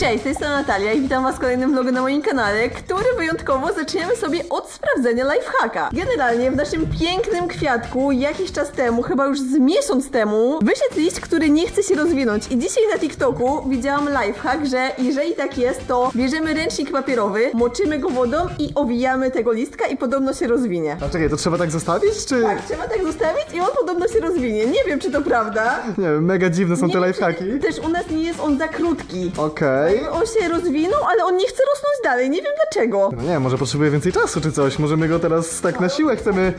Cześć, to jest Natalia i witam was w kolejnym vlogu na moim kanale, który wyjątkowo zaczniemy sobie od sprawdzenia lifehacka. Generalnie w naszym pięknym kwiatku jakiś czas temu, chyba już z miesiąc temu, wyszedł liść, który nie chce się rozwinąć i dzisiaj na TikToku widziałam lifehack, że jeżeli tak jest, to bierzemy ręcznik papierowy, moczymy go wodą i owijamy tego listka i podobno się rozwinie. A czekaj, to trzeba tak zostawić, czy... Tak, trzeba tak zostawić i on podobno się rozwinie. Nie wiem, czy to prawda. Nie wiem, mega dziwne są Nie te wiem, lifehacki. Też u nas nie jest on za krótki. Okej. On się rozwinął, ale on nie chce rosnąć dalej. Nie wiem dlaczego. No nie, może potrzebuje więcej czasu czy coś. Możemy go teraz tak na siłę chcemy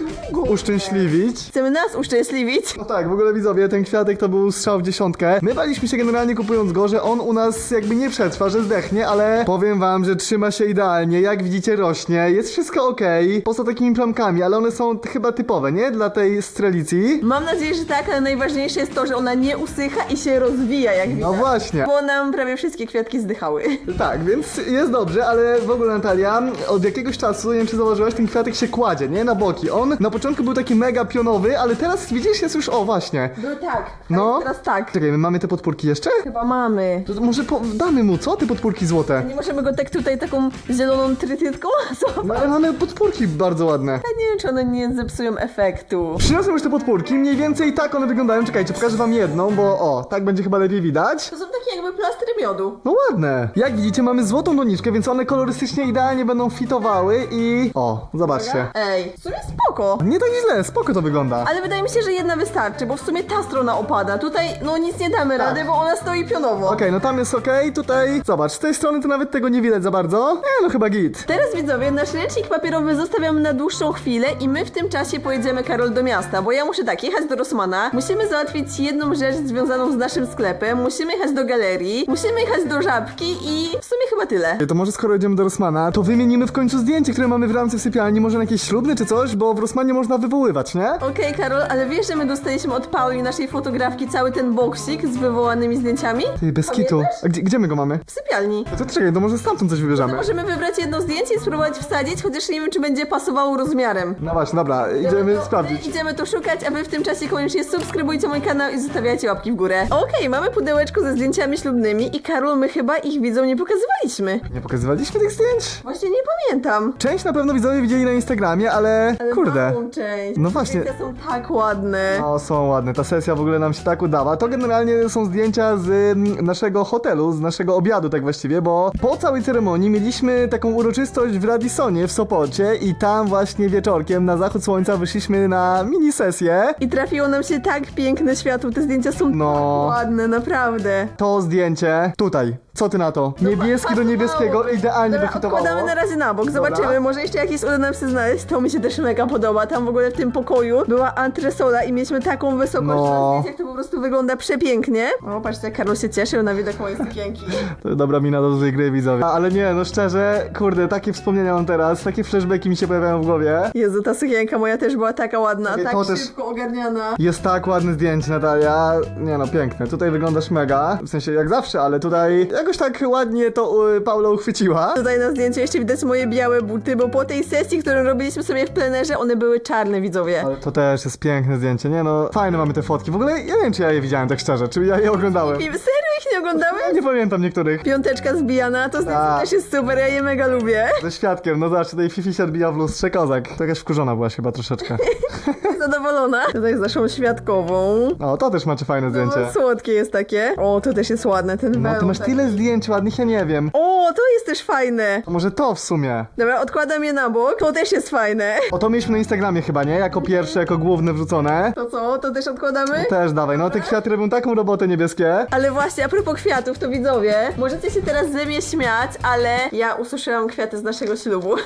uszczęśliwić. Chcemy nas uszczęśliwić. No tak, w ogóle widzowie, ten kwiatek to był strzał w dziesiątkę. My baliśmy się generalnie kupując go, że on u nas jakby nie przetrwa, że zdechnie, ale powiem wam, że trzyma się idealnie. Jak widzicie, rośnie. Jest wszystko okej. Poza takimi plamkami, ale one są chyba typowe, nie? Dla tej strelicji. Mam nadzieję, że tak, ale najważniejsze jest to, że ona nie usycha i się rozwija, jak widać. No właśnie. Bo nam prawie wszystkie kwiatki zdychały. Tak, więc jest dobrze, ale w ogóle Natalia, od jakiegoś czasu, nie wiem czy zauważyłaś, ten kwiatek się kładzie, nie? Na boki. On na początku był taki mega pionowy, ale teraz widzisz, jest już, o właśnie. No tak. No. Teraz tak. Czekaj, my mamy te podpórki jeszcze? Chyba mamy. To może po, damy mu, co? Te podpórki złote. Nie możemy go tak tutaj taką zieloną trytytką? Co? No ale mamy podpórki bardzo ładne. Ja nie wiem, czy one nie zepsują efektu. Przyniosłem już te podpórki, mniej więcej tak one wyglądają. Czekajcie, pokażę wam jedną, bo o, tak będzie chyba lepiej widać. To są takie jakby plastry miodu. No ładne. Jak widzicie, mamy złotą doniczkę, więc one kolorystycznie idealnie będą fitowały i... O, zobaczcie. Ej, w sumie spoko. Nie tak źle, spoko to wygląda. Ale wydaje mi się, że jedna wystarczy, bo w sumie ta strona opada. Tutaj no nic nie damy rady, bo ona stoi pionowo. Okej, no tam jest okej, tutaj zobacz, z tej strony to nawet tego nie widać za bardzo. Nie, no chyba git. Teraz widzowie, nasz ręcznik papierowy zostawiamy na dłuższą chwilę i my w tym czasie pojedziemy Karol do miasta, bo ja muszę tak, jechać do Rossmana, musimy załatwić jedną rzecz związaną z naszym sklepem, musimy jechać do galerii, musimy jechać do Żabki i w sumie chyba tyle. To może skoro jedziemy do Rossmana, to wymienimy w końcu zdjęcie, które mamy w ramce w sypialni, może na jakieś ślubne czy coś, bo w Rossmanie można wywoływać, nie? Okej Karol, ale wiesz, że my dostaliśmy od Pauli naszej fotografki cały ten boksik z wywołanymi zdjęciami? Ty, bez kitu. Pamiętasz? A gdzie, gdzie my go mamy? W sypialni. To czekaj, to może stamtąd coś wybierzemy. Możemy wybrać jedno zdjęcie i spróbować wsadzić, chociaż nie wiem, czy będzie pasowało rozmiarem. No właśnie, dobra, idziemy to, sprawdzić. My idziemy to szukać, a wy w tym czasie koniecznie subskrybujcie mój kanał i zostawiajcie łapki w górę. Okej, mamy pudełeczko ze zdjęciami ślubnymi i Karol, my chyba ich widzom nie pokazywaliśmy. Nie pokazywaliśmy tych zdjęć? Właśnie nie pamiętam. Część na pewno widzowie widzieli na Instagramie, ale, Ale kurde. małą część. No właśnie. Zdjęcia są tak ładne. O, są ładne. Ta sesja w ogóle nam się tak udała. To generalnie są zdjęcia z mm, naszego hotelu, z naszego obiadu tak właściwie, bo po całej ceremonii mieliśmy taką uroczystość w Radisonie w Sopocie i tam właśnie wieczorkiem na zachód słońca wyszliśmy na mini sesję. I trafiło nam się tak piękne światło, te zdjęcia są No. tak ładne, naprawdę. To zdjęcie tutaj. Co ty na to? Niebieski do niebieskiego idealnie Dobra, odkładamy na razie na bok, zobaczymy, Dobra. może jeszcze jakieś uda nam się znaleźć, to mi się też mega podoba, tam w ogóle w tym pokoju była antresola i mieliśmy taką wysokość No. na zdjęciach, to po prostu wygląda przepięknie. O, patrzcie, jak Karol się cieszył na widok mojej sukienki. To dobra mina do złej gry widzowie. Ale nie, no szczerze, kurde, takie wspomnienia mam teraz, takie flashbacki mi się pojawiają w głowie. Jezu, ta sukienka moja też była taka ładna, Okej, tak to też- szybko ogarniana. Jest tak ładne zdjęcie, Natalia. Nie no, piękne. Tutaj wyglądasz mega. W sensie jak zawsze, ale tutaj jakoś tak ładnie to y, Paula uchwyciła. Tutaj na zdjęciu jeszcze widać moje białe buty, bo po tej sesji, którą robiliśmy sobie w plenerze, one były czarne, widzowie. Ale to też jest piękne zdjęcie. Nie no, fajne mamy te fotki. W ogóle ja nie wiem, czy ja je widziałem tak szczerze, czy ja je oglądałem. I serio ich nie oglądałeś? Ja nie pamiętam niektórych. Piąteczka zbijana, to zdjęcie Tak. też jest super, ja je mega lubię. Ze świadkiem, no zobacz, tutaj Fifi się odbija w lustrze, kozak. To jakaś wkurzona byłaś chyba troszeczkę. Zadowolona. Tutaj z naszą świadkową. O, to też macie fajne zdjęcie. No, słodkie jest takie. O, to też jest ładne, ten No, ty masz taki. tyle zdjęć ładnych, ja nie wiem. O, to jest też fajne. To może to w sumie. Dobra, odkładam je na bok. To też jest fajne. O, to mieliśmy na Instagramie chyba, nie? Jako pierwsze, jako główne wrzucone. To co? To też odkładamy? Też dawaj, no te kwiaty robią taką robotę niebieskie. Ale właśnie, a propos kwiatów, to widzowie, możecie się teraz ze mnie śmiać, ale ja ususzyłam kwiaty z naszego ślubu.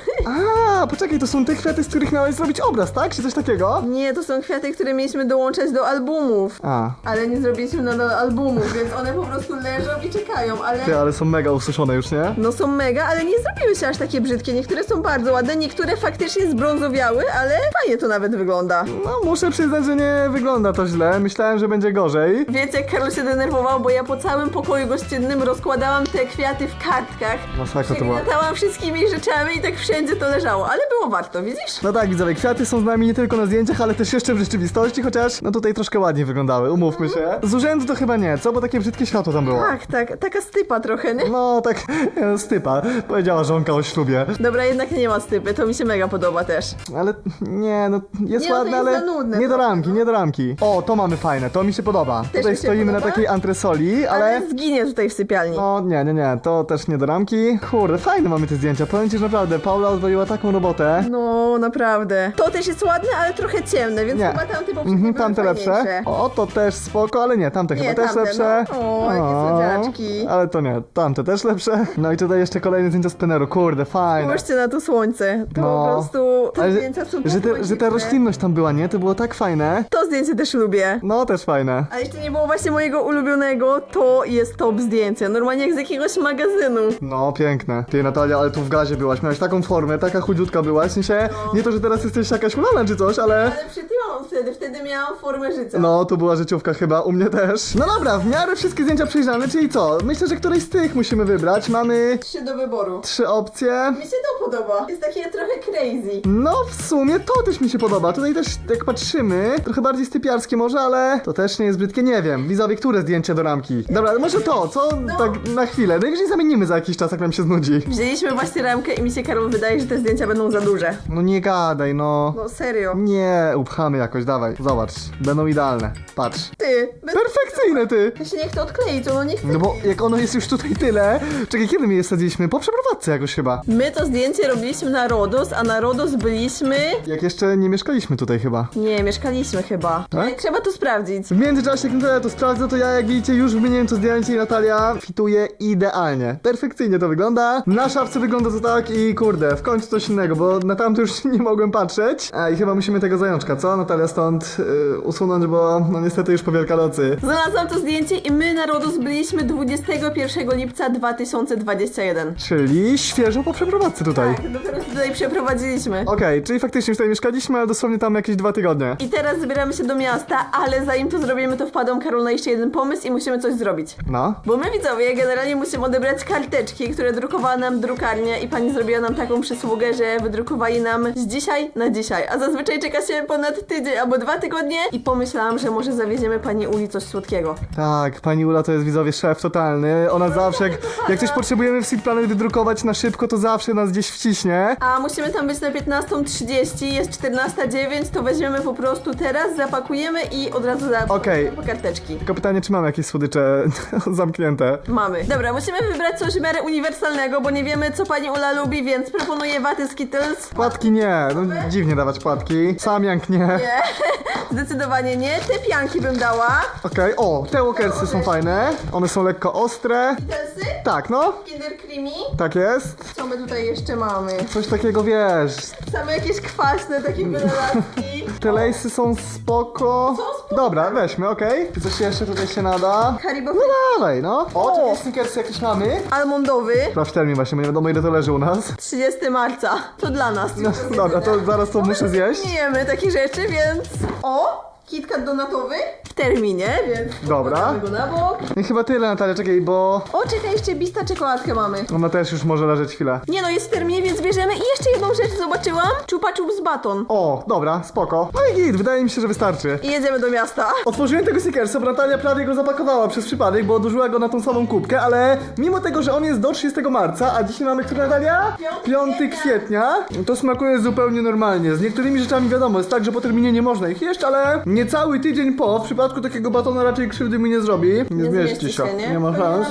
A, poczekaj, to są te kwiaty, z których miałeś zrobić obraz, tak? Czy coś takiego? Nie, to są kwiaty, które mieliśmy dołączać do albumów. A, Ale nie zrobiliśmy nadal albumów, więc one po prostu leżą i czekają, ale... ty, ale są mega ususzone już, nie? No są mega, ale nie zrobiły się aż takie brzydkie. Niektóre są bardzo ładne, niektóre faktycznie zbrązowiały, ale fajnie to nawet wygląda. No, muszę przyznać, że nie wygląda to źle. Myślałem, że będzie gorzej. Wiecie, jak Karol się denerwował, bo ja po całym pokoju gościnnym rozkładałam te kwiaty w kartkach. Masakra to była. Przygniatałam wszystkimi rzeczami i tak wszędzie to leżało, ale było warto, widzisz? No tak, widzowie, kwiaty są z nami nie tylko na zdjęciach, ale też jeszcze w rzeczywistości, chociaż no tutaj troszkę ładniej wyglądały, umówmy się. Z urzędu to chyba nie, co? Bo takie brzydkie światło tam było. Tak, tak, taka stypa trochę, nie? No, tak, e, stypa. Powiedziała żonka o ślubie. Dobra, jednak nie ma stypy, to mi się mega podoba też. Ale nie, no jest Nie, no to ładne, jest ale za nudne nie do trochę, ramki, nie do ramki. O, to mamy fajne, to mi się podoba. Tutaj mi się stoimy na podoba? takiej antresoli, ale... Ale zginie tutaj w sypialni. No nie, nie, nie, to też nie do ramki. Kurde, fajne mamy te zdjęcia. Powiem ci, że naprawdę, Paula odwaliła taką robotę. No, naprawdę. To też jest ładne, ale trochę ciemne, więc Nie. chyba tamte poprzednie Mhm, tamte lepsze. O, to też spoko, ale nie, tamte Nie, chyba też tamte, lepsze. no. O, jakie słodziaczki. Ale to nie, tamte też lepsze. No i tutaj jeszcze kolejne zdjęcia z pleneru, kurde, fajne. Spójrzcie na to słońce. To No. po prostu. Te Ale że, zdjęcia są że, te, że ta roślinność tam była, nie? To było tak fajne. To zdjęcie też lubię. No, też fajne. A jeśli nie było właśnie mojego ulubionego, to jest top zdjęcie. Normalnie jak z jakiegoś magazynu. No, piękne. Ty, Natalia, ale tu w gazie byłaś, miałaś taką formę, taka chudziutka byłaś, w sensie, nie to, że teraz jesteś jakaś ulana czy coś, ale... Ale przytyłam wtedy, wtedy miałam formę życia. No, to była życiówka chyba, u mnie też. No dobra, w miarę wszystkie zdjęcia przejrzane, czyli co? Myślę, że któreś z tych musimy wybrać. Mamy Trzy do wyboru. trzy opcje. Mi się to podoba. Jest takie trochę crazy. No, w sumie to też mi się podoba. Tutaj też, jak patrzymy, trochę bardziej stypiarskie może, ale to też nie jest brzydkie, nie wiem. Widzowie, które zdjęcie do ramki? Dobra, może to, co? Tak na chwilę. Najwyżej zamienimy za jakiś czas, jak nam się znudzi. Wzięliśmy właśnie ramkę i mi się Karol wydaje, że te zdjęcia będą za duże. No nie gadaj, no. No serio. Nie, upchamy jakoś, dawaj, zobacz. Będą idealne. Patrz. Ty, bez... Perfekcyjne, ty! Ja się nie chcę odkleić, ono nie chce. No bo jak ono jest już tutaj tyle... Czekaj, kiedy my je sadziliśmy? Po przeprowadzce jakoś chyba. My to zdjęcie robiliśmy na Rodos, a na Rodos byliśmy... Jak jeszcze nie mieszkaliśmy tutaj chyba. Nie, mieszkaliśmy chyba. Tak? Nie, trzeba to sprawdzić. W międzyczasie, jak to sprawdza, to ja, jak widzicie, już wymieniłem to zdjęcie i Natalia fituje idealnie. Perfekcyjnie to wygląda. Na szafce wygląda to tak i kurde, w końcu coś innego, bo na tamto już nie mogłem patrzeć. A i chyba musimy tego zajączka, co? Natalia stąd y, usunąć, bo no niestety już po Wielkanocy. Znalazłam to zdjęcie i my na Rodos byliśmy 21 lipca 2021. Czyli świeżo po przeprowadzce tutaj. Tak, dopiero się tutaj przeprowadziliśmy. Okej, czyli faktycznie już tutaj mieszkaliśmy, ale dosłownie tam jakieś dwa tygodnie. I teraz zbieramy się do miasta, ale zanim to zrobimy, to wpadł Karol na jeszcze jeden pomysł i musimy coś zrobić. No. Bo my widzowie generalnie musimy odebrać karteczki, które drukowała nam drukarnia i pani zrobiła nam taką przysługę, że wydrukowali nam z dzisiaj na dzisiaj. A zazwyczaj czeka się ponad tydzień albo dwa tygodnie i pomyślałam, że może zawieziemy pani Uli coś słodkiego. Tak, pani Ula to jest widzowie szef totalny. Ona zawsze, jak, jak coś potrzebujemy w Seed Planet wydrukować na szybko, to zawsze nas gdzieś wciśnie. A musimy tam być na 15.30, jest 14.09, to weźmiemy po prostu teraz, zapakujemy i od razu za Okej. po karteczki. Tylko pytanie, czy mamy jakieś słodycze zamknięte? Mamy. Dobra, musimy wybrać coś w miarę uniwersalnego, bo nie wiemy co pani Ula lubi, więc proponuję waty Skittles. Płatki nie, no dziwnie dawać płatki. Samjank nie. Nie, zdecydowanie nie. Te pianki bym dała. Okej, o, te walkersy są fajne. One są lekko ostre. Skittlesy, Tak, no, Kinder Creamy. tak jest. Co my tutaj jeszcze mamy? Coś takiego, wiesz, Same jakieś kwaśne takie wynalazki. te lejsy są spoko. Są spoko. Dobra, weźmy, okej. Coś jeszcze tutaj się nada? Haribo No dawaj, no. O, czekaj, snickersy jakieś mamy. almondowy. Sprawdź termin właśnie, bo nie wiadomo ile to leży u nas. 30 marca. To dla nas. No, dobra, to zaraz to muszę zjeść. Nie jemy takich rzeczy, więc... O! KitKat donatowy w terminie, więc... Dobra. go na bok. No i chyba tyle, Natalia, czekaj, bo O, czekaj, jeszcze bista czekoladkę mamy. ona też już może leżeć chwilę. Nie no, jest w terminie, więc bierzemy. I jeszcze jedną rzecz zobaczyłam. Chupa Chups baton. O, dobra, spoko. No i git, wydaje mi się, że wystarczy. I jedziemy do miasta. Otworzyłem tego stickersa, bo Natalia prawie go zapakowała przez przypadek, bo odłożyła go na tą samą kubkę, ale mimo tego, że on jest do 30 marca, a dzisiaj mamy który Natalia? Piąty 5 kwietnia, to smakuje zupełnie normalnie. Z niektórymi rzeczami wiadomo, jest tak, że po terminie nie można ich jeść, ale niecały tydzień po, w przypadku takiego batona raczej krzywdy mi nie zrobi. Nie, zmieści się, nie, ma szans.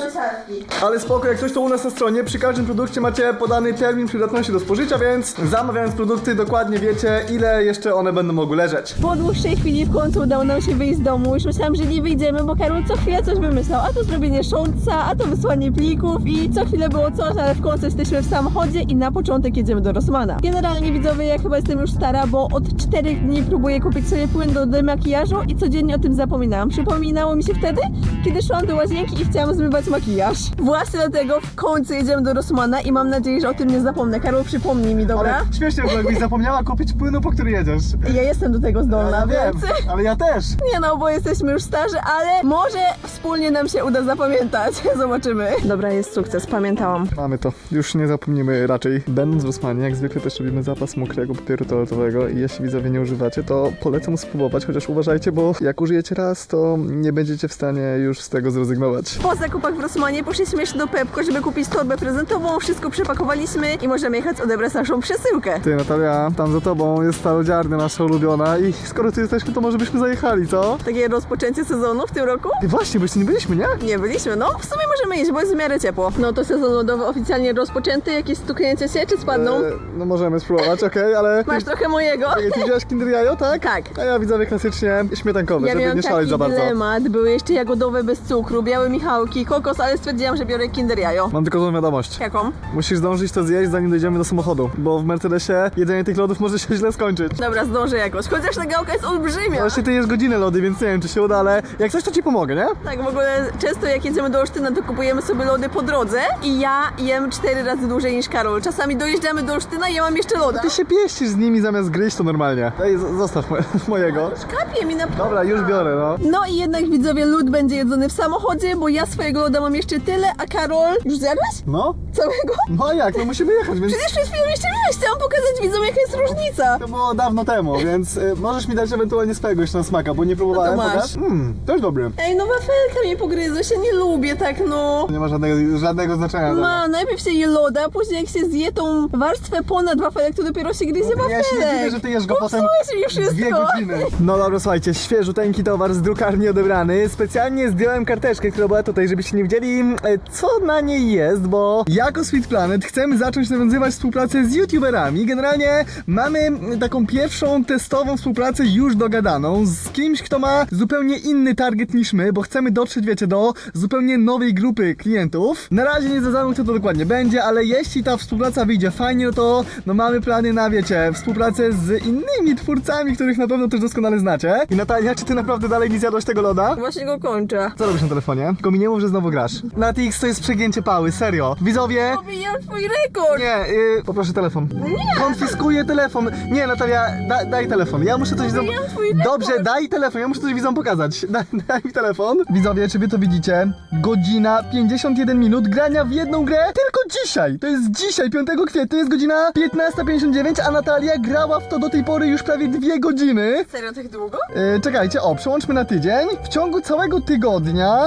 Ale spoko, jak coś to u nas na stronie, przy każdym produkcie macie podany termin przydatności do spożycia, więc zamawiając produkty dokładnie wiecie, ile jeszcze one będą mogły leżeć. Po dłuższej chwili w końcu udało nam się wyjść z domu. Już myślałam, że nie wyjdziemy, bo Karol co chwilę coś wymyślał. A to zrobienie shortsa, a to wysłanie plików i co chwilę było coś, ale w końcu jesteśmy w samochodzie i na początek jedziemy do Rossmana. Generalnie widzowie, ja chyba jestem już stara, bo od czterech dni próbuję kupić sobie płyn do makijażu i codziennie o tym zapominałam. Przypominało mi się wtedy, kiedy szłam do łazienki i chciałam zmywać makijaż. Właśnie dlatego w końcu jedziemy do Rossmana i mam nadzieję, że o tym nie zapomnę. Karol, przypomnij mi, dobra? Ale śmiesznie, bo jakbyś zapomniała kupić płynu, po który jedziesz. Ja jestem do tego zdolna, ja wiem, więc... ale ja też. Nie no, bo jesteśmy już starzy, ale może wspólnie nam się uda zapamiętać. Zobaczymy. Dobra, jest sukces, pamiętałam. Mamy to. Już nie zapomnimy raczej. Będąc w Rosmanie, jak zwykle też robimy zapas mokrego papieru toaletowego i jeśli widzowie nie używacie, to polecam spróbować, chociaż uważajcie, bo jak użyjecie raz, to nie będziecie w stanie już z tego zrezygnować. Po zakupach w Rossmanie poszliśmy jeszcze do Pepko, żeby kupić torbę prezentową, wszystko przepakowaliśmy i możemy jechać odebrać naszą przesyłkę. Ty Natalia, tam za tobą jest starodziarnia nasza ulubiona i skoro tu jesteśmy, to może byśmy zajechali, co? Takie rozpoczęcie sezonu w tym roku? I właśnie, bo jeszcze nie byliśmy, nie? Nie byliśmy, no w sumie możemy iść, bo jest w miarę ciepło. No to sezon lodowy oficjalnie rozpoczęty, jakieś stuknięcie się czy spadną? E, no możemy spróbować, okej, ale... Masz trochę mojego? Ej, Ty wziąłeś Kinder Jajo, tak? Tak. A ja widzowie klasycznie śmietankowy, Ja żeby miałam nie szaleć taki za bardzo. dylemat, były jeszcze jagodowe bez cukru, białe michałki, kokos, ale stwierdziłam, że biorę kinder jajo. Mam tylko złą wiadomość. Jaką? Musisz zdążyć to zjeść, zanim dojdziemy do samochodu, bo w Mercedesie jedzenie tych lodów może się źle skończyć. Dobra, zdążę jakoś, chociaż ta gałka jest olbrzymia. Właśnie ty jesz godzinę lody, więc nie wiem, czy się uda, ale jak coś, to ci pomogę, nie? Tak, w ogóle często jak jedziemy do Olsztyna, to kupujemy sobie lody po drodze i ja jem cztery razy dłużej niż Karol. Czasami dojeżdżamy do Olsztyna i ja mam jeszcze loda. Ty się pieścisz z nimi zamiast gryźć to normalnie. Ej, zostaw moje, mojego. Kapie mi na Dobra, już biorę, no. No i jednak widzowie, lód będzie jedzony w samochodzie, bo ja swojego loda mam jeszcze tyle, a Karol... Już zjadłeś? No? Całego? No a jak? No musimy jechać, więc... Przecież przed chwilą jeszcze miałeś, chciałam pokazać widzom jaka jest różnica. To było dawno temu, więc y, możesz mi dać ewentualnie swojego jeszcze na smaka, bo nie próbowałem, No to masz. pokaż? Mmm, też dobry. Ej, no wafelka mnie pogryzła, się nie lubię tak, no. Nie ma żadnego, żadnego znaczenia. Ma, najpierw się je loda, później jak się zje tą warstwę ponad wafelek, to dopiero się gryzie wafelek. Ja się nie dziwię, że ty jesz go potem Popsułeś mi wszystko. dwie godziny. No dobra, słuchajcie, świeżuteńki towar z drukarni odebrany. Specjalnie zdjąłem karteczkę, która była tutaj, żebyście nie wiedzieli, e, co na niej jest, bo jako Sweet Planet chcemy zacząć nawiązywać współpracę z youtuberami. Generalnie mamy taką pierwszą testową współpracę już dogadaną z kimś, kto ma zupełnie inny target niż my, bo chcemy dotrzeć, wiecie, do zupełnie nowej grupy klientów. Na razie nie zdradzamy, kto to dokładnie będzie, ale jeśli ta współpraca wyjdzie fajnie, no to no mamy plany na, wiecie, współpracę z innymi twórcami, których na pewno też doskonale znacie. I Natalia, czy ty naprawdę dalej nie zjadłaś tego loda? Właśnie go kończę. Co robisz na telefonie? Tylko mi nie mów, że znowu grasz. Natix to jest przegięcie pały, serio. Widzowie... Pobijam twój rekord. Nie, yy, poproszę telefon. Nie! Konfiskuję telefon. Nie, Natalia, da, daj telefon. Ja muszę coś widzom... Pobijam twój rekord. Dobrze, daj telefon, ja muszę coś widzom pokazać. Daj, daj mi telefon. Widzowie, czy wy to widzicie? Godzina 51 minut grania w jedną grę tylko dzisiaj. To jest dzisiaj, 5 kwietnia, jest godzina 15.59, a Natalia grała w to do tej pory już prawie dwie godziny. Serio tak długo? Yy, czekajcie, o, przełączmy na tydzień. W ciągu całego tygodnia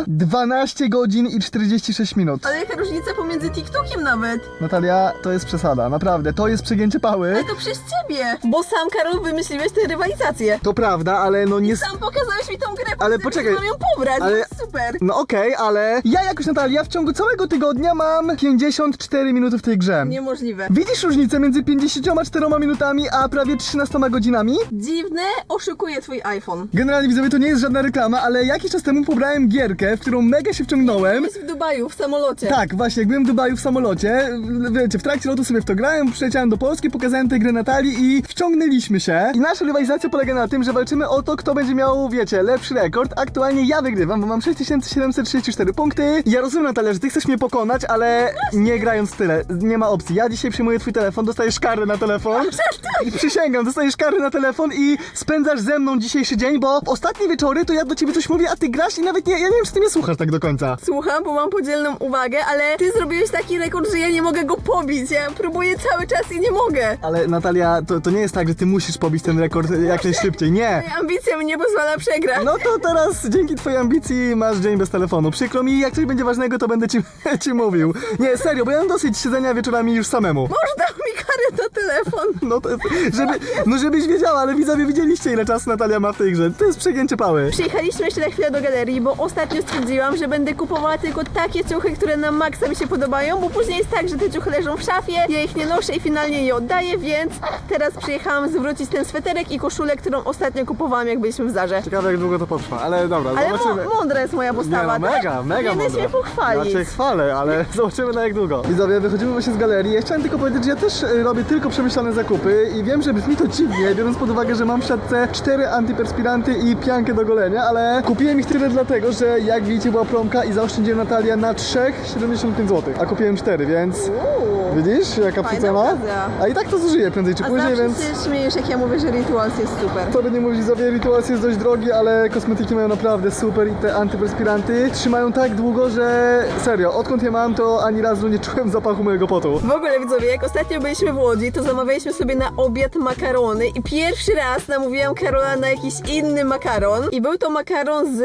12 godzin i 46 minut. Ale jaka różnica pomiędzy TikTokiem nawet? Natalia, to jest przesada, naprawdę, to jest przegięcie pały. Ale to przez ciebie. Bo sam Karol wymyśliłeś tę rywalizację. To prawda, ale no nie... Sam pokazałeś mi tą grę, Ale poczekaj, Mam ją pobrać, ale- ale... jest super. No okej, ale ja jakoś Natalia w ciągu całego tygodnia mam 54 minuty w tej grze. Niemożliwe. Widzisz różnicę między 54 minutami a prawie 13 godzinami? Dziwne, oszukuje twój iPhone. Generalnie widzowie, to nie jest żadna reklama, ale jakiś czas temu pobrałem gierkę, w którą mega się wciągnąłem. Jest w Dubaju, w samolocie. Tak, właśnie, jak byłem w Dubaju w samolocie, wiecie, w trakcie lotu sobie w to grałem, przyleciałem do Polski, pokazałem tę grę Natalii i wciągnęliśmy się. I nasza rywalizacja polega na tym, że walczymy o to, kto będzie miał, wiecie, lepszy rekord. Aktualnie ja wygrywam, bo mam 6734 punkty. Ja rozumiem, Natalia, że ty chcesz mnie pokonać, ale nie grając tyle. Nie ma opcji. Ja dzisiaj przyjmuję twój telefon, dostajesz karę na telefon. I przysięgam, dostajesz karę na telefon i spędzasz ze mną dzisiejszy dzień, bo w ostatnie wieczory to ja do ciebie coś mówię, a ty grasz i nawet nie, ja nie wiem, czy ty mnie słuchasz tak do końca. Słucham, bo mam podzielną uwagę, ale ty zrobiłeś taki rekord, że ja nie mogę go pobić. Ja próbuję cały czas i nie mogę. Ale Natalia, to, to nie jest tak, że ty musisz pobić ten rekord jak najszybciej. Nie. Moja ambicja mi nie pozwala przegrać. No to teraz dzięki twojej ambicji masz dzień bez telefonu. Przykro mi, jak coś będzie ważnego, to będę ci, ci mówił. Nie, serio, bo ja mam dosyć siedzenia wieczorami już samemu. Mąż dał mi karę na telefon. No to, żeby, no żebyś wiedziała, ale widzowie widzieliście ile czasu Natalia ma w tej grze. To jest przegięcie pały. Przyjechaliśmy jeszcze na chwilę do galerii, bo ostatnio stwierdziłam, że będę kupowała tylko takie ciuchy, które na maksa mi się podobają, bo później jest tak, że te ciuchy leżą w szafie, ja ich nie noszę i finalnie je oddaję, więc teraz przyjechałam zwrócić ten sweterek i koszulę, którą ostatnio kupowałam, jak byliśmy w Zarze. Ciekawe jak długo to potrwa, ale dobra, Ale zobaczymy. mo- mądra jest moja Nie postawa, no, tak? mega, mega mądra. mnie pochwalić. Ja cię chwalę, ale zobaczymy na jak długo. Widzowie, wychodzimy właśnie z galerii. Ja chciałem tylko powiedzieć, że ja też e, robię tylko przemyślane zakupy i wiem, że brzmi to dziwnie, biorąc pod uwagę, że mam w siatce cztery antyperspiranty i piankę do golenia, ale kupiłem ich tyle dlatego, że jak widzicie była promka i zaoszczędziłem Natalia na trzech 75 zł, a kupiłem cztery, więc Uuu. Widzisz jaka Fajna przecena? okazja. A i tak to zużyję prędzej czy A później, zawsze więc... się śmiejesz, jak ja mówię, że Rituals jest super. Co by nie mówić, Zowie Rituals jest dość drogi, ale kosmetyki mają naprawdę super i te antyperspiranty trzymają tak długo, że serio, odkąd je mam, to ani razu nie czułem zapachu mojego potu. W ogóle widzowie, jak ostatnio byliśmy w Łodzi, to zamawialiśmy sobie na obiad makarony i pierwszy raz namówiłam Karola na jakiś inny makaron i był to makaron z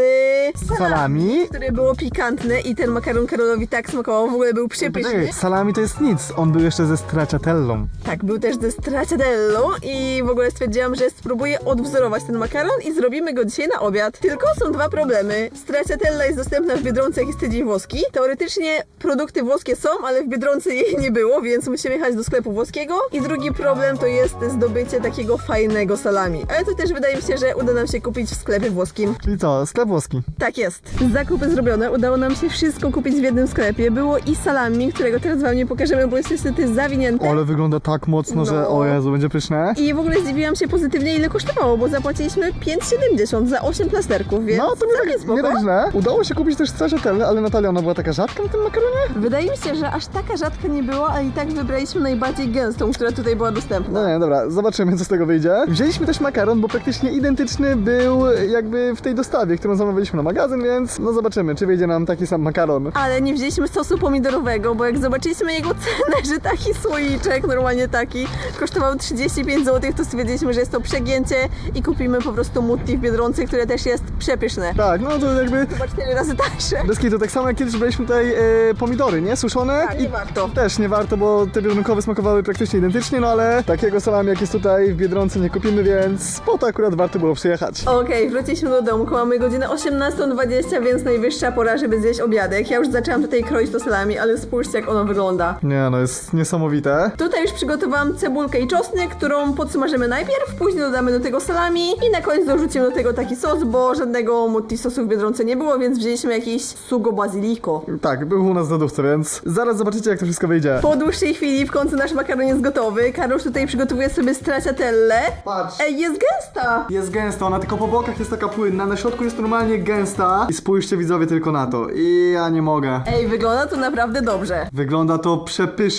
Salami? które było pikantne i ten makaron Karolowi tak smakował, w ogóle był przepyszny. Poczekaj, salami to jest nic, on był jeszcze ze stracciatellą. Tak, był też ze stracciatellą i w ogóle stwierdziłam, że spróbuję odwzorować ten makaron i zrobimy go dzisiaj na obiad. Tylko są dwa problemy. Stracciatella jest dostępna w Biedronce, jak jest tydzień włoski. Teoretycznie produkty włoskie są, ale w Biedronce jej nie było, więc musimy jechać do sklepu włoskiego. I drugi problem to jest zdobycie takiego fajnego salami. Ale to też wydaje mi się, że uda nam się kupić w sklepie włoskim. Czyli co, sklep włoski. Tak jest. Zakupy zrobione, udało nam się wszystko kupić w jednym sklepie. Było i salami, którego teraz wam nie pokażemy, bo jest niestety zawinięte. Ale wygląda tak mocno, że No. o Jezu, będzie pyszne. I w ogóle zdziwiłam się pozytywnie, ile kosztowało, bo zapłaciliśmy 5,70 za 8 plasterków, więc No to nie całkiem tak, spoko. nie tak źle. Udało się kupić też stracciatellę, ale Natalia, ona była taka rzadka na tym makaronie? Wydaje mi się, że aż taka rzadka nie była, ale i tak wybraliśmy najbardziej gęstą, która tutaj była dostępna. No nie, dobra, zobaczymy co z tego wyjdzie. Wzięliśmy też makaron, bo praktycznie identyczny był jakby w tej dostawie, którą zamawialiśmy na magazyn, więc no zobaczymy, czy wyjdzie nam taki sam makaron. Ale nie wzięliśmy sosu pomidorowego, bo jak zobaczyliśmy jego cenę, że taki słoiczek, normalnie taki, kosztował 35 zł, to stwierdziliśmy, że jest to przegięcie i kupimy po prostu mutti w Biedronce, które też jest przepyszne. Tak, no to jakby Chyba 4 razy tańsze. Bez to tak samo jak kiedyś braliśmy tutaj e, pomidory, nie? Suszone. Tak, nie warto. Też nie warto, bo te biedronkowe smakowały praktycznie identycznie, no ale takiego salami jak jest tutaj w Biedronce nie kupimy, więc po to akurat warto było przyjechać. Okej, wróciliśmy do domku, mamy godzinę 18.20, więc najwyższa pora, żeby zjeść obiadek. Ja już zaczęłam tutaj kroić to salami, ale spójrzcie jak ono wygląda. Nie no, jest niesamowite. Tutaj już przygotowałam cebulkę i czosnek, którą podsmażymy najpierw, później dodamy do tego salami i na koniec dorzucimy do tego taki sos, bo żadnego mutti sosu w Biedronce nie było, więc wzięliśmy jakiś sugo basilico. Tak, był u nas w lodówce, więc zaraz zobaczycie jak to wszystko wyjdzie. Po dłuższej chwili w końcu nasz makaron jest gotowy. Karusz tutaj przygotowuje sobie stracciatellę. Patrz. Ej, jest gęsta! Jest gęsta, ona tylko po bokach jest taka płynna, na środku jest normalnie gęsta. I spójrzcie widzowie tylko na to. I ja nie mogę. Ej, wygląda to naprawdę dobrze. Wygląda to przepysznie,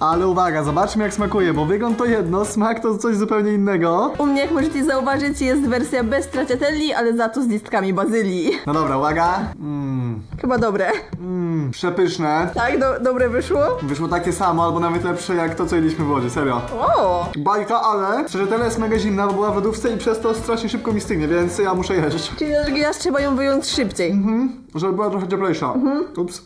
ale uwaga, zobaczmy jak smakuje, bo wygląd to jedno, smak to coś zupełnie innego. U mnie, jak możecie zauważyć, jest wersja bez stracciatelli, ale za to z listkami bazylii. No dobra, uwaga. Mmm, Chyba dobre. mmm, przepyszne. Tak, do, dobre wyszło? Wyszło takie samo, albo nawet lepsze jak to, co jedliśmy w wodzie, serio. O! Bajka, ale szczerze, tyle jest mega zimna, bo była w lodówce i przez to strasznie szybko mi stygnie, więc ja muszę jeść. Czyli na drugi raz trzeba ją wyjąć szybciej. Mhm, żeby była trochę cieplejsza. Ups.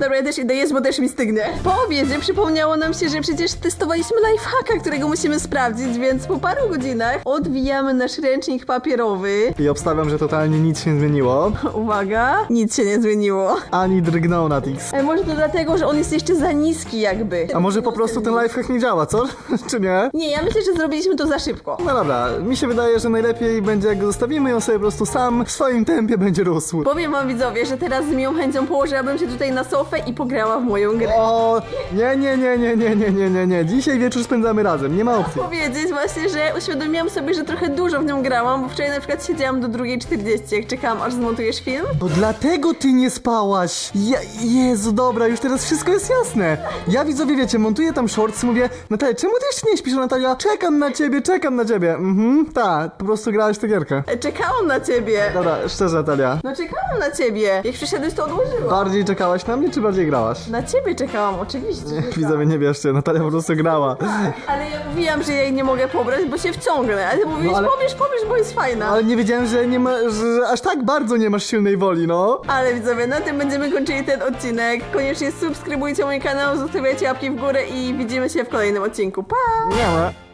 Dobra, ja też idę jeść, bo też mi stygnie. Po obiedzie przypomniało nam się, że przecież testowaliśmy lifehacka, którego musimy sprawdzić, więc po paru godzinach odwijamy nasz ręcznik papierowy. I obstawiam, że totalnie nic się nie zmieniło. Uwaga, nic się nie zmieniło. Ani drgnął na Tix. E, może to dlatego, że on jest jeszcze za niski jakby. A może po prostu ten lifehack nie działa, co? Czy nie? Nie, ja myślę, że zrobiliśmy to za szybko. No dobra, mi się wydaje, że najlepiej będzie jak go zostawimy on sobie po prostu sam w swoim tempie będzie rósł. Powiem wam widzowie, że teraz z miłą chęcią położyłabym się tutaj na sofę i pograła w moją grę. O, nie, nie, nie, nie, nie, nie, nie, nie, nie. Dzisiaj wieczór spędzamy razem, nie ma opcji. powiedzieć właśnie, że uświadomiłam sobie, że trochę dużo w nią grałam, bo wczoraj na przykład siedziałam do 2.40, jak czekałam aż zmontujesz film. To dlatego ty nie spałaś. Je, Jezu, dobra, już teraz wszystko jest jasne. Ja widzowie, wiecie, montuję tam shorts, mówię, Natalia, czemu ty jeszcze nie śpisz? Natalia, czekam na ciebie, czekam na ciebie. Mhm, tak, po prostu grałaś tę gierkę. E, Czekałam na ciebie. Dobra, szczerze, Natalia. No czekałam na ciebie. Jak przyszedłeś, to odłożyłam. Bardziej czekałaś na mnie, czy bardziej grałaś? Na ciebie czekałam, oczywiście. że tak. Widzowie, nie Natalia po prostu grała. Ale ja mówiłam, że jej nie mogę pobrać, bo się wciągnę. Ale ty mówisz, No ale- pobierz, pobierz, bo jest fajna. Ale nie wiedziałem, że nie ma, że aż tak bardzo nie masz silnej woli, no. Ale widzowie, na tym będziemy kończyli ten odcinek. Koniecznie subskrybujcie mój kanał, zostawiajcie łapki w górę i widzimy się w kolejnym odcinku. Pa! Ma.